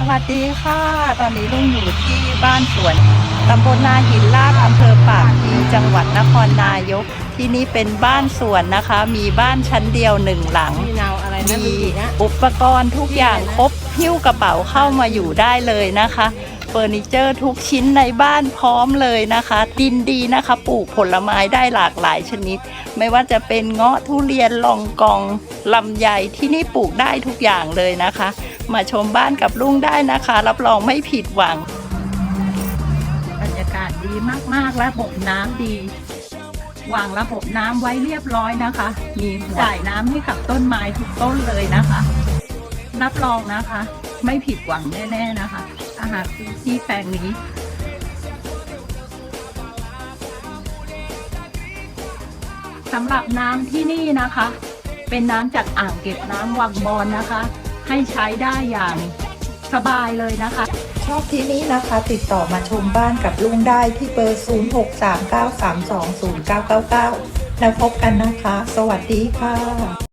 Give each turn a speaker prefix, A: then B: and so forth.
A: สวัสดีค่ะ ตอนนี้ลุงอยู่ที่บ้านสวนตำบลนาหินลาดอำเภอปากพลีจังหวัดนครนายก ที่นี่เป็นบ้านสวนนะคะ มีบ้านชั้นเดียวหนึ่งหลัง
B: มีเนาอะไรนะ
A: มี
B: มีนะ
A: อุปกรณ์ทุกอย่างครบหิ้วกระเป๋าเข้ามาอยู่ได้เลยนะคะเฟอร์นิเจอร์ทุกชิ้นในบ้านพร้อมเลยนะคะ ดินดีนะคะ ปลูกผลไม้ได้หลากหลายชนิด ไม่ว่าจะเป็นเงาะทุเรียนลองกองลำไยที่นี่ปลูกได้ทุกอย่างเลยนะคะ มาชมบ้านกับลุงได้นะคะ รับรองไม่ผิดหวัง บรรยากาศดีมากๆระบบน้ำดีวางระบบน้ำไว้เรียบร้อยนะคะ มีจ่ายน้ำให้กับต้นไม้ทุกต้นเลยนะคะ รับรองนะคะ ไม่ผิดหวังแน่ ๆนะคะถ้าหากซื้อที่แปลงนี้สำหรับน้ำที่นี่นะคะ เป็นน้ำจากอ่างเก็บน้ำวังบอนนะคะ ให้ใช้ได้อย่างสบายเลยนะคะ ชอบที่นี้นะคะ ติดต่อมาชมบ้านกับลุงได้ที่เบอร์ 0639320999 แล้วพบกันนะคะ สวัสดีค่ะ